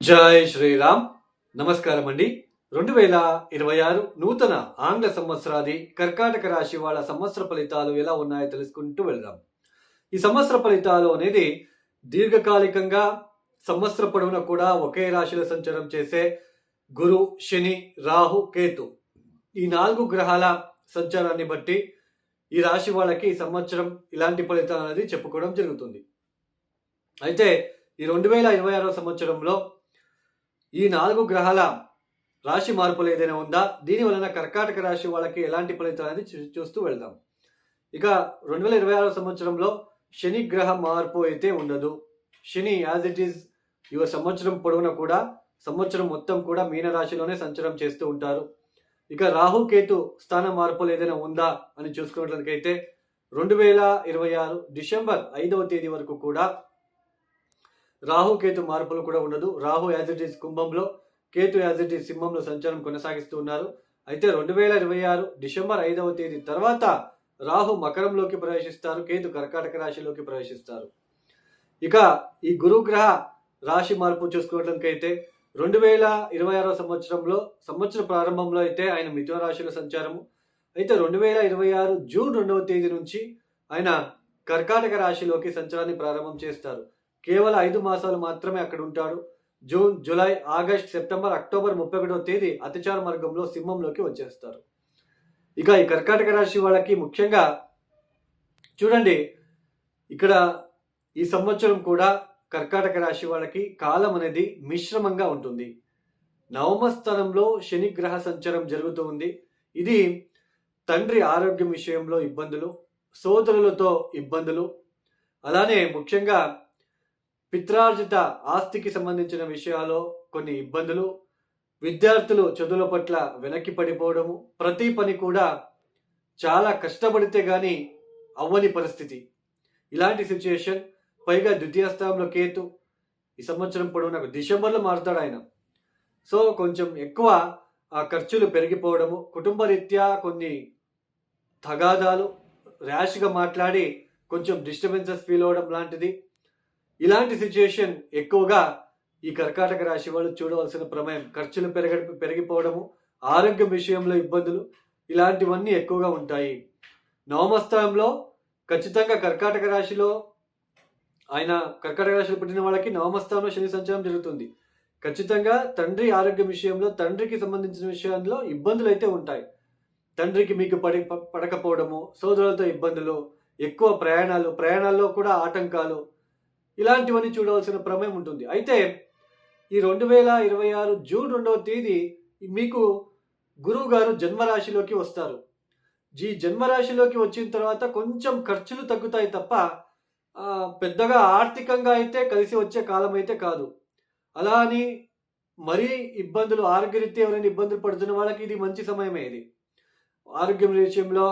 జై శ్రీరామ్. నమస్కారం అండి రెండు వేల ఇరవై ఆరు నూతన ఆంగ్ల సంవత్సరాది కర్కాటక రాశి వాళ్ళ సంవత్సర ఫలితాలు ఎలా ఉన్నాయో తెలుసుకుంటూ వెళ్దాం. ఈ సంవత్సర ఫలితాలు అనేది దీర్ఘకాలికంగా సంవత్సర పొడవునా కూడా ఒకే రాశిలో సంచారం చేసే గురు శని రాహు కేతు ఈ నాలుగు గ్రహాల సంచారాన్ని బట్టి ఈ రాశి వాళ్ళకి ఈ సంవత్సరం ఇలాంటి ఫలితాలు అనేది చెప్పుకోవడం జరుగుతుంది. అయితే ఈ రెండు వేల ఇరవై ఆరో సంవత్సరంలో ఈ నాలుగు గ్రహాల రాశి మార్పులు ఏదైనా ఉందా? దీని వలన కర్కాటక రాశి వాళ్ళకి ఎలాంటి ఫలితాలు అనేది చూస్తూ వెళ్దాం. ఇక రెండు వేల ఇరవై ఆరు సంవత్సరంలో శని గ్రహ మార్పు అయితే ఉండదు. శని యాజ్ ఇట్ ఈస్ యువ సంవత్సరం పొడవునా కూడా సంవత్సరం మొత్తం కూడా మీన రాశిలోనే సంచారం చేస్తూ ఉంటారు. ఇక రాహు కేతు స్థాన మార్పులు ఏదైనా ఉందా అని చూసుకున్నట్లయితే రెండు వేల ఇరవై ఆరు డిసెంబర్ ఐదవ తేదీ వరకు కూడా రాహు కేతు మార్పులు కూడా ఉండదు. రాహు యాజ్ ఇట్ ఈస్ కుంభంలో కేతు యాజ్ ఇట్ ఈస్ సింహంలో సంచారం కొనసాగిస్తూ ఉన్నారు. అయితే రెండు వేల ఇరవై ఆరు డిసెంబర్ ఐదవ తేదీ తర్వాత రాహు మకరంలోకి ప్రవేశిస్తారు. కేతు కర్కాటక రాశిలోకి ప్రవేశిస్తారు. ఇక ఈ గురుగ్రహ రాశి మార్పు చూసుకున్నట్లయితే రెండు వేల ఇరవై ఆరో సంవత్సరంలో సంవత్సర ప్రారంభంలో అయితే ఆయన మిథున రాశిలో సంచారము. అయితే రెండు వేల ఇరవై ఆరు జూన్ రెండవ తేదీ నుంచి ఆయన కర్కాటక రాశిలోకి సంచారాన్ని ప్రారంభం చేస్తారు. కేవలం ఐదు మాసాలు మాత్రమే అక్కడ ఉంటాడు June July August September October ముప్పై ఒకటో తేదీ అతిచార మార్గంలో సింహంలోకి వచ్చేస్తారు. ఇక ఈ కర్కాటక రాశి వాళ్ళకి ముఖ్యంగా చూడండి ఇక్కడ ఈ సంవత్సరం కూడా కర్కాటక రాశి వాళ్ళకి కాలం అనేది మిశ్రమంగా ఉంటుంది. నవమ స్థానంలో శని గ్రహ సంచారం జరుగుతూ ఉంది. ఇది తండ్రి ఆరోగ్యం విషయంలో ఇబ్బందులు సోదరులతో ఇబ్బందులు అలానే ముఖ్యంగా పిత్రార్జిత ఆస్తికి సంబంధించిన విషయాల్లో కొన్ని ఇబ్బందులు విద్యార్థులు చదువుల పట్ల వెనక్కి పడిపోవడము ప్రతి పని కూడా చాలా కష్టపడితే కానీ అవ్వని పరిస్థితి. ఇలాంటి సిచ్యుయేషన్ పైగా ద్వితీయ స్థానంలో కేతు ఈ సంవత్సరం పొడవునా డిసెంబర్లో మారుతాడు ఆయన. సో కొంచెం ఎక్కువ ఆ ఖర్చులు పెరిగిపోవడము కుటుంబ రీత్యా కొన్ని తగాదాలు ర్యాష్గా మాట్లాడి కొంచెం డిస్టర్బెన్సెస్ ఫీల్ అవ్వడం లాంటిది ఇలాంటి సిచ్యుయేషన్ ఎక్కువగా ఈ కర్కాటక రాశి వాళ్ళు చూడవలసిన ప్రమేయం ఖర్చులు పెరగ పెరిగిపోవడము ఆరోగ్యం విషయంలో ఇబ్బందులు ఇలాంటివన్నీ ఎక్కువగా ఉంటాయి. నవమస్థానంలో ఖచ్చితంగా కర్కాటక రాశిలో ఆయన కర్కాటక రాశిలో పుట్టిన వాళ్ళకి నవమస్థానంలో శని సంచారం జరుగుతుంది. ఖచ్చితంగా తండ్రి ఆరోగ్యం విషయంలో తండ్రికి సంబంధించిన విషయంలో ఇబ్బందులు అయితే ఉంటాయి. తండ్రికి మీకు పడి ప- పడకపోవడము సోదరులతో ఇబ్బందులు ఎక్కువ ప్రయాణాలు ప్రయాణాల్లో కూడా ఆటంకాలు ఇలాంటివన్నీ చూడవలసిన ప్రమేయం ఉంటుంది. అయితే ఈ రెండు వేల ఇరవై ఆరు జూన్ రెండవ తేదీ మీకు గురువు గారు జన్మరాశిలోకి వస్తారు. ఈ జన్మరాశిలోకి వచ్చిన తర్వాత కొంచెం ఖర్చులు తగ్గుతాయి తప్ప పెద్దగా ఆర్థికంగా అయితే కలిసి వచ్చే కాలం అయితే కాదు. అలా అని మరీ ఇబ్బందులు ఆరోగ్యరీత్యా ఎవరైనా ఇబ్బందులు పడుతున్న వాళ్ళకి ఇది మంచి సమయమే ఇది. ఆరోగ్యం విషయంలో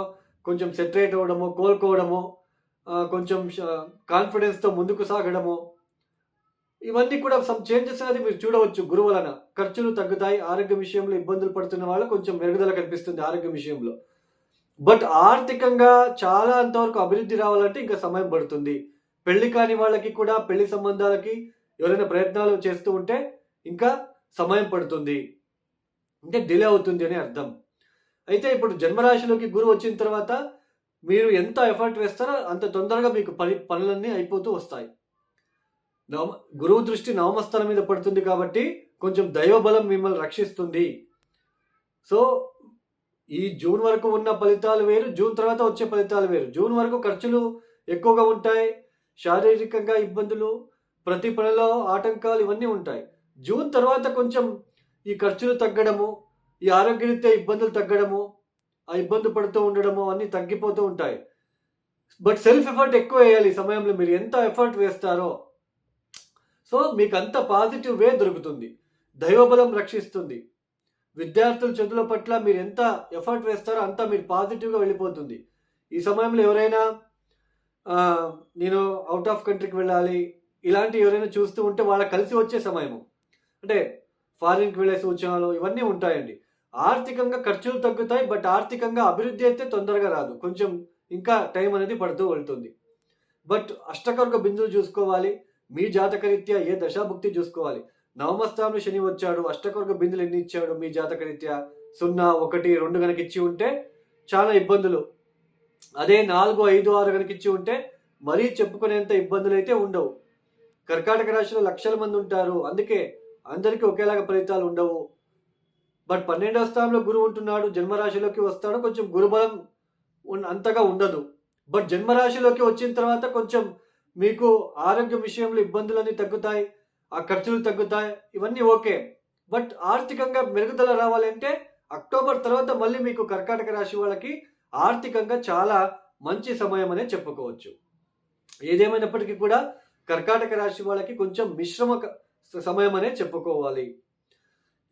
కొంచెం సెటరేట్ అవ్వడము కోలుకోవడము కొంచెం కాన్ఫిడెన్స్తో ముందుకు సాగడము. ఇవన్నీ కూడా సమ్ చేంజెస్ అనేది మీరు చూడవచ్చు గురువు వలన ఖర్చులు తగ్గుతాయి ఆరోగ్య విషయంలో ఇబ్బందులు పడుతున్న వాళ్ళు కొంచెం మెరుగుదల కనిపిస్తుంది ఆరోగ్య విషయంలో. బట్ ఆర్థికంగా చాలా అంతవరకు అభివృద్ధి రావాలంటే ఇంకా సమయం పడుతుంది. పెళ్ళి కాని వాళ్ళకి కూడా పెళ్ళి సంబంధాలకి ఎవరైనా ప్రయత్నాలు చేస్తూ ఉంటే ఇంకా సమయం పడుతుంది. అంటే డిలే అవుతుంది అని అర్థం. అయితే ఇప్పుడు జన్మరాశిలోకి గురువు వచ్చిన తర్వాత మీరు ఎంత ఎఫర్ట్ వేస్తారో అంత తొందరగా మీకు పని పనులన్నీ అయిపోతూ వస్తాయి. నవమ గురువు దృష్టి నవమస్థానం మీద పడుతుంది కాబట్టి కొంచెం దైవబలం మిమ్మల్ని రక్షిస్తుంది. సో ఈ జూన్ వరకు ఉన్న ఫలితాలు వేరు జూన్ తర్వాత వచ్చే ఫలితాలు వేరు. జూన్ వరకు ఖర్చులు ఎక్కువగా ఉంటాయి శారీరకంగా ఇబ్బందులు ప్రతి పనిలో ఆటంకాలు ఇవన్నీ ఉంటాయి. జూన్ తర్వాత కొంచెం ఈ ఖర్చులు తగ్గడము ఈ ఆరోగ్యరీత్యా ఇబ్బందులు తగ్గడము ఆ ఇబ్బంది పడుతూ ఉండడము అన్నీ తగ్గిపోతూ ఉంటాయి. బట్ సెల్ఫ్ ఎఫర్ట్ ఎక్కువ వేయాలి ఈ సమయంలో. మీరు ఎంత ఎఫర్ట్ వేస్తారో. సో మీకు అంత పాజిటివ్ వే దొరుకుతుంది. దైవబలం రక్షిస్తుంది. విద్యార్థుల చదువుల పట్ల మీరు ఎంత ఎఫర్ట్ వేస్తారో అంత మీరు పాజిటివ్గా వెళ్ళిపోతుంది. ఈ సమయంలో ఎవరైనా నేను అవుట్ ఆఫ్ కంట్రీకి వెళ్ళాలి ఇలాంటి ఎవరైనా చూస్తూ ఉంటే వాళ్ళకి కలిసి వచ్చే సమయము. అంటే ఫారిన్కి వెళ్ళే సూచనలు ఇవన్నీ ఉంటాయండి. ఆర్థికంగా ఖర్చులు తగ్గుతాయి బట్ ఆర్థికంగా అభివృద్ధి అయితే తొందరగా రాదు. కొంచెం ఇంకా టైం అనేది పడుతూ వెళ్తుంది. బట్ అష్టకర్గ బిందులు చూసుకోవాలి. మీ జాతకరీత్యా ఏ దశాభుక్తి చూసుకోవాలి? నవమస్థానంలో శని వచ్చాడు అష్టకర్గ బిందులు ఎన్ని ఇచ్చాడు మీ జాతకరీత్యా? సున్నా ఒకటి రెండు కనుక ఇచ్చి ఉంటే చాలా ఇబ్బందులు. అదే నాలుగు ఐదు ఆరు కనుక ఇచ్చి ఉంటే మరీ చెప్పుకునేంత ఇబ్బందులు అయితే ఉండవు. కర్కాటక రాశిలో లక్షల మంది ఉంటారు. అందుకే అందరికీ ఒకేలాగా ఫలితాలు ఉండవు. బట్ పన్నెండవ స్థానంలో గురువు ఉంటున్నాడు జన్మరాశిలోకి వస్తాడు కొంచెం గురుబలం అంతగా ఉండదు. బట్ జన్మరాశిలోకి వచ్చిన తర్వాత కొంచెం మీకు ఆరోగ్య విషయంలో ఇబ్బందులన్నీ తగ్గుతాయి ఆ ఖర్చులు తగ్గుతాయి ఇవన్నీ ఓకే. బట్ ఆర్థికంగా మెరుగుదల రావాలంటే అక్టోబర్ తర్వాత మళ్ళీ మీకు కర్కాటక రాశి వాళ్ళకి ఆర్థికంగా చాలా మంచి సమయం అనే చెప్పుకోవచ్చు. ఏదేమైనప్పటికీ కూడా కర్కాటక రాశి వాళ్ళకి కొంచెం మిశ్రమ క- సమయం అనే చెప్పుకోవాలి.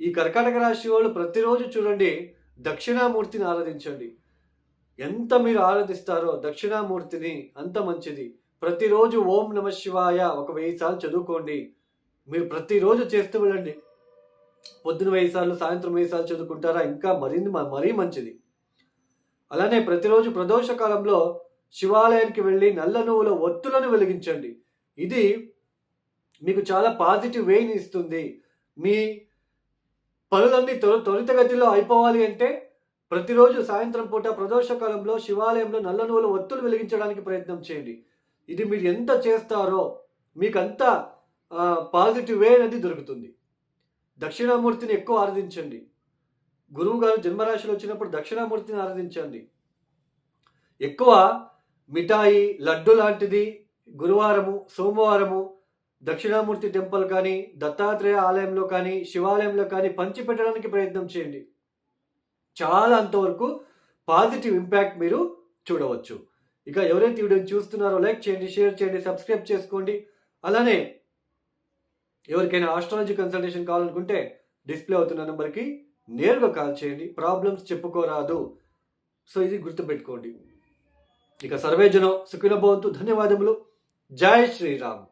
ఈ కర్కాటక రాశి వాళ్ళు ప్రతిరోజు చూడండి దక్షిణామూర్తిని ఆరాధించండి. ఎంత మీరు ఆరాధిస్తారో దక్షిణామూర్తిని అంత మంచిది. ప్రతిరోజు ఓం నమ శివాయ ఒక వెయ్యి సార్లు చదువుకోండి. మీరు ప్రతిరోజు చేస్తూ వెళ్ళండి. పొద్దున వెయ్యి సార్లు సాయంత్రం వెయ్యి సార్లు చదువుకుంటారా? ఇంకా మరింది మరీ మంచిది. అలానే ప్రతిరోజు ప్రదోష కాలంలో శివాలయానికి వెళ్ళి నల్ల నువ్వుల ఒత్తులను వెలిగించండి. ఇది మీకు చాలా పాజిటివ్ వేని ఇస్తుంది. మీ పనులన్నీ త్వర త్వరితగతిలో అయిపోవాలి అంటే ప్రతిరోజు సాయంత్రం పూట ప్రదోషకాలంలో శివాలయంలో నల్ల నువ్వుల ఒత్తులు వెలిగించడానికి ప్రయత్నం చేయండి. ఇది మీరు ఎంత చేస్తారో మీకంత పాజిటివ్ వే అనేది దొరుకుతుంది. దక్షిణామూర్తిని ఎక్కువ ఆరాధించండి. గురువు గారు జన్మరాశిలో వచ్చినప్పుడు దక్షిణామూర్తిని ఆరాధించండి. ఎక్కువ మిఠాయి లడ్డు లాంటిది గురువారము సోమవారము దక్షిణామూర్తి టెంపుల్ కానీ దత్తాత్రేయ ఆలయంలో కానీ శివాలయంలో కానీ పంచిపెట్టడానికి ప్రయత్నం చేయండి. చాలా అంతవరకు పాజిటివ్ ఇంపాక్ట్ మీరు చూడవచ్చు. ఇక ఎవరైతే ఈ వీడియోని చూస్తున్నారో లైక్ చేయండి షేర్ చేయండి సబ్స్క్రైబ్ చేసుకోండి. అలానే ఎవరికైనా ఆస్ట్రాలజీ కన్సల్టేషన్ కావాలనుకుంటే డిస్ప్లే అవుతున్న నెంబర్కి నేరుగా కాల్ చేయండి. ప్రాబ్లమ్స్ చెప్పుకోరాదు. సో ఇది గుర్తుపెట్టుకోండి. ఇక సర్వేజనం సుఖిన భవంతు. ధన్యవాదములు. జై శ్రీరామ్.